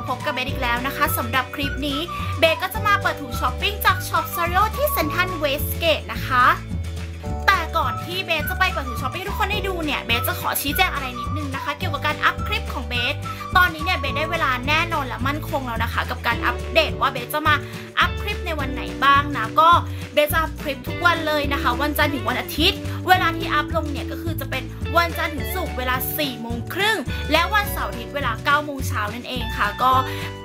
มาพบกับเบสอีกแล้วนะคะสำหรับคลิปนี้เบสก็จะมาเปิดถุงช้อปปิ้งจากช็อปซาริโอที่เซนทันเวสเกตนะคะแต่ก่อนที่เบสจะไปเปิดถุงช้อปปิ้งทุกคนได้ดูเนี่ยเบสจะขอชี้แจงอะไรนิดนึงนะคะ เกี่ยวกับการอัพคลิปของเบสตอนนี้เนี่ยเบสได้เวลาแน่นอนและมั่นคงแล้วนะคะ กับการอัปเดตว่าเบสจะมา อัพคลิปในวันไหนบ้างนะก็เบสจะอัพคลิปทุกวันเลยนะคะ วันจันทร์ถึงวันอาทิตย์ เวลาที่อัพลงเนี่ยก็คือจะเป็นวันจันทร์ถึงศุกร์เวลา4โมงครึ่งและวันเสาร์อาทิตย์เวลา9โมงเช้านั่นเองค่ะ ก็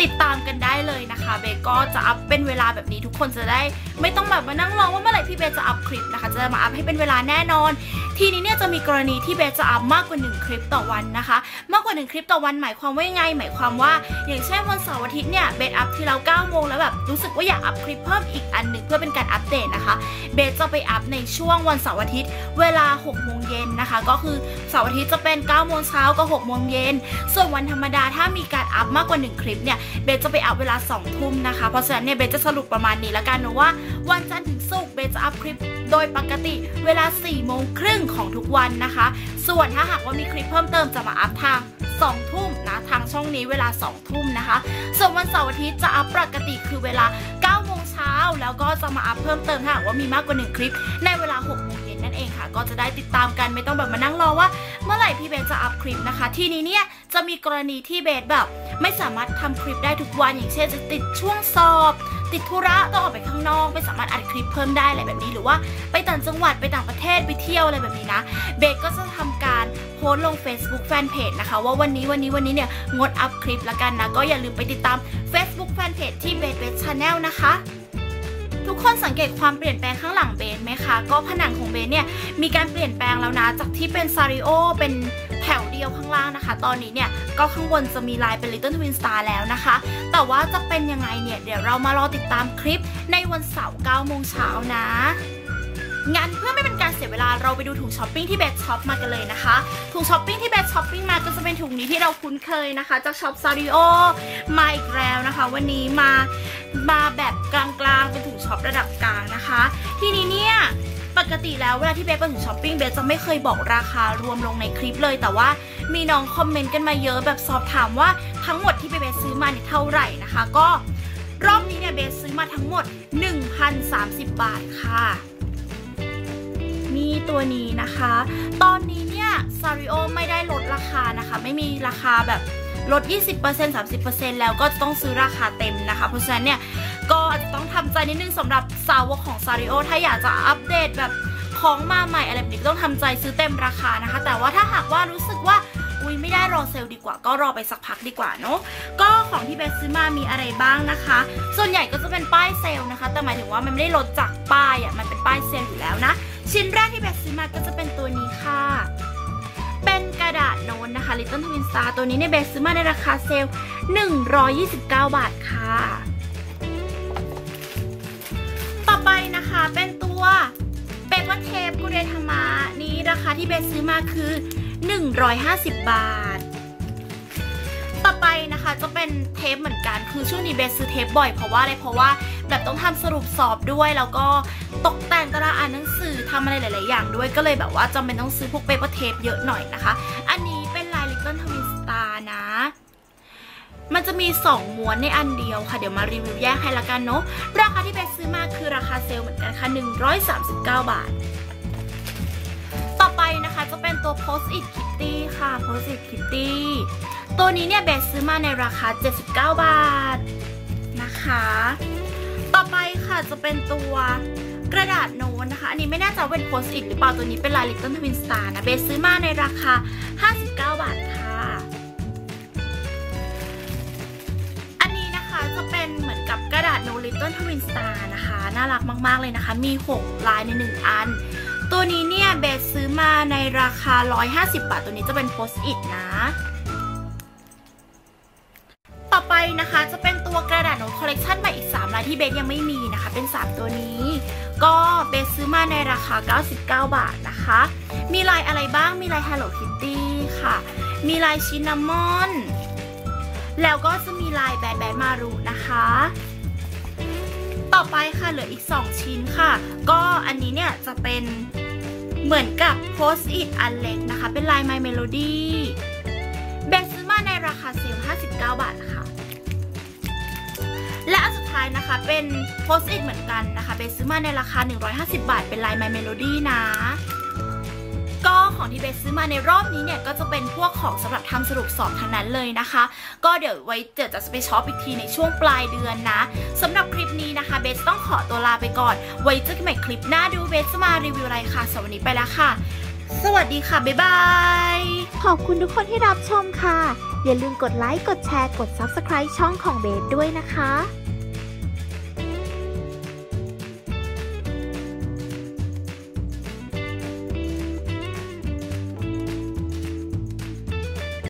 ติดตามกันได้เลยนะคะ เบก็จะอัพเป็นเวลาแบบนี้ทุกคนจะได้ ไม่ต้องแบบมานั่งรอว่าเมื่อไหร่พี่เบสจะอัพคลิปนะคะ จะมาอัพให้เป็นเวลาแน่นอน ทีนี้เนี่ยจะมีกรณีที่เบสจะอัพมากกว่า 1 คลิปต่อวันนะคะ มากกว่า 1 คลิปต่อวันหมายความว่ายังไง หมายความว่า อย่างเช่นวันเสาร์อาทิตย์เนี่ยเบสอัพทีเรา9โมงแล้วแบบรู้สึกว่าอยากอัพคลิปเพิ่มอีกอันหนึ่งเพื่อเป็นการอัปเดตนะคะ เบสจะไปอัพในช่วงวันเสาร์อาทิตย์เวลา6โมงเย็นนะคะ ก็คือเสาร์อาทิตย์จะเป็น9โมงเช้ากับ6โมงเย็นส่วนวันธรรมดาถ้ามีการอัพมากกว่า 1 คลิปเนี่ยเบสจะไปอัพเวลา2ทุ่มนะคะเพราะฉะนั้นเนี่ยเบสจะสรุปประมาณนี้แล้วกันนะว่า วันจันทร์ถึงศุกร์เบสจะอัพคลิปโดยปกติเวลา 4 โมงครึ่งของทุกวันนะคะ ส่วนถ้าหากว่ามีคลิปเพิ่มเติมจะมาอัพทาง2ทุ่มนะทางช่องนี้เวลา 2 ทุ่มนะคะ ส่วนวันเสาร์อาทิตย์จะอัพปกติคือเวลา 9 โมงเช้า แล้วก็จะมาอัพเพิ่มเติมถ้าหากว่ามีมากกว่า 1 คลิป ในเวลา 6 โมงเย็นนั่นเองค่ะ ก็จะได้ติดตามกันไม่ต้องแบบมานั่งรอว่า เมื่อไหร่พี่เบสจะอัพคลิปนะคะ ทีนี้เนี่ยจะมีกรณีที่เบสแบบ ไม่สามารถทำคลิปได้ทุกวันอย่างเช่นจะติดช่วงสอบ ติดธุระต้องออกไปข้างนอกไม่สามารถอัดคลิปเพิ่มได้อะไรแบบนี้ หรือว่าไปต่างจังหวัดไปต่างประเทศไปเที่ยวอะไรแบบนี้นะ เบสก็จะทำการโพสต์ลง Facebook Fanpage นะคะ ว่าวันนี้วันนี้วันนี้เนี่ยงดอัพคลิปละกันนะ ก็อย่าลืมไปติดตาม Facebook Fanpage ที่เบสเบสชาแนลนะคะทุกคนสังเกตความเปลี่ยนแปลงข้างหลังเบสไหมคะ ก็ผนังของเบสเนี่ยมีการเปลี่ยนแปลงแล้วนะ จากที่เป็นซาริโอเป็น แถวเดียวข้างล่างนะคะ ตอนนี้เนี่ยก็ข้างบนจะมีลายเป็น Little Twin Star แล้วนะคะ แต่ว่าจะเป็นยังไงเนี่ย เดี๋ยวเรามารอติดตามคลิปในวันเสาร์9โมงเช้านะงั้นเพื่อไม่เป็นการเสียเวลาเราไปดูถุงช้อปปิ้งที่เบสช็อปมากันเลยนะคะ ถุงช้อปปิ้งที่เบสช้อปปิ้งมาก็จะเป็นถุงนี้ที่เราคุ้นเคยนะคะ จากช็อปซาริโอมาอีกแล้วนะคะ วันนี้มามาแบบกลางๆเป็นถุงช็อประดับกลางนะคะ ทีนี้เนี่ย ปกติแล้วเวลาที่เบสไปถึงช้อปปิ้งเบสจะไม่เคยบอกราคารวมลงในคลิปเลย แต่ว่ามีน้องคอมเมนต์กันมาเยอะแบบสอบถามว่าทั้งหมดที่เบสซื้อมาเนี่ยเท่าไหร่นะคะ ก็รอบนี้เนี่ยเบสซื้อมาทั้งหมด 1,030 บาทค่ะ มีตัวนี้นะคะ ตอนนี้เนี่ยซาริโอไม่ได้ลดราคานะคะ ไม่มีราคาแบบลด 20% 30%แล้วก็ต้องซื้อราคาเต็มนะคะ เพราะฉะนั้นเนี่ย ก็อาจจะต้องทำใจนิดนึงสำหรับสาวกของซาริโอถ้าอยากจะอัปเดตแบบของมาใหม่อะไรแบบนี้ต้องทำใจซื้อเต็มราคานะคะ แต่ว่าถ้าหากว่ารู้สึกว่าอุ้ยไม่ได้รอเซลล์ดีกว่า ก็รอไปสักพักดีกว่าเนาะก็ของที่เบสซื้อมามีอะไรบ้างนะคะ ส่วนใหญ่ก็จะเป็นป้ายเซลล์นะคะ แต่หมายถึงว่ามันไม่ได้ลดจากป้ายอะมันเป็นป้ายเซลล์อยู่แล้วนะ ชิ้นแรกที่เบสซื้อมาก็จะเป็นตัวนี้ค่ะเป็นกระดาษโน้ตนะคะ Little Twin Star ตัวนี้ในเบสซื้อมาในราคาเซลล์129 บาทค่ะ นะคะเป็นตัวเปเปอร์เทปกุเรธรรมานี้ราคาที่เบสซื้อมาคือ 150 บาท ต่อไปนะคะจะเป็นเทปเหมือนกันคือช่วงนี้เบสซื้อเทปบ่อยเพราะว่าอะไรเพราะว่าแบบต้องทำสรุปสอบด้วยแล้วก็ตกแต่งตารางอ่านหนังสือทำอะไรหลาย ๆ อย่างด้วยก็เลยแบบว่าจำเป็นต้องซื้อพวกเปเปอร์เทปเยอะหน่อยนะคะ อันนี้เป็นลาย Little Twin Star นะ มันจะมี 2 ม้วนในอันเดียวค่ะ เดี๋ยวมารีวิวแยกให้ละกันเนาะ ราคาที่เบสซื้อมาคือราคาเซลล์เหมือนกันค่ะ 139 บาท ต่อไปนะคะจะเป็นตัว Post It Kitty ค่ะ Post It Kitty ตัวนี้เนี่ยเบสซื้อมาในราคา 79 บาทนะคะ ต่อไปค่ะจะเป็นตัวกระดาษโน้ตนะคะ อันนี้ไม่แน่ใจว่าเป็น Post It หรือเปล่า ตัวนี้เป็นลาย Little Twin Star นะ เบสซื้อมาในราคา 59 บาทค่ะาษ No Little Twin Star นะคะ น่ารักมาก ๆ เลยนะคะ มี 6 ลายใน 1 อัน ตัวนี้เนี่ยเบสซื้อมาในราคา 150 บาท ตัวนี้จะเป็น Post It นะ ต่อไปนะคะจะเป็นตัวกระดาษโน้ตคอลเลกชันใหม่อีก 3 ลายที่เบสยังไม่มีนะคะ เป็น 3 ตัวนี้ ก็เบสซื้อมาในราคา 99 บาทนะคะ มีลายอะไรบ้าง มีลาย Hello Kitty ค่ะ มีลายชินนามอนแล้วก็จะมีลายแบดแบดมารูนะคะ ต่อไปค่ะเหลืออีก 2 ชิ้นค่ะ ก็อันนี้เนี่ยจะเป็นเหมือนกับโพสต์อิทอันเล็กนะคะ เป็นลายไมเมโลดี้เบสซื้อมาในราคาเซลล์59 บาทค่ะ และอันสุดท้ายนะคะเป็นโพสต์อิทเหมือนกันนะคะเบสซื้อมาในราคา 150 บาท เป็นลายไมเมโลดี้นะ ของที่เบสซื้อมาในรอบนี้เนี่ยก็จะเป็นพวกของสำหรับทำสรุปสอบทั้งนั้นเลยนะคะ ก็เดี๋ยวไว้เดี๋ยวจะไปช็อปอีกทีในช่วงปลายเดือนนะสำหรับคลิปนี้นะคะเบสต้องขอตัวลาไปก่อน ไว้เจอกันใหม่คลิปหน้าดูเบสมารีวิวอะไรค่ะสำหรับวันนี้ไปแล้วค่ะ สวัสดีค่ะบ๊ายบายขอบคุณทุกคนที่รับชมค่ะ อย่าลืมกดไลค์กดแชร์กด Subscribe ช่องของเบสด้วยนะคะ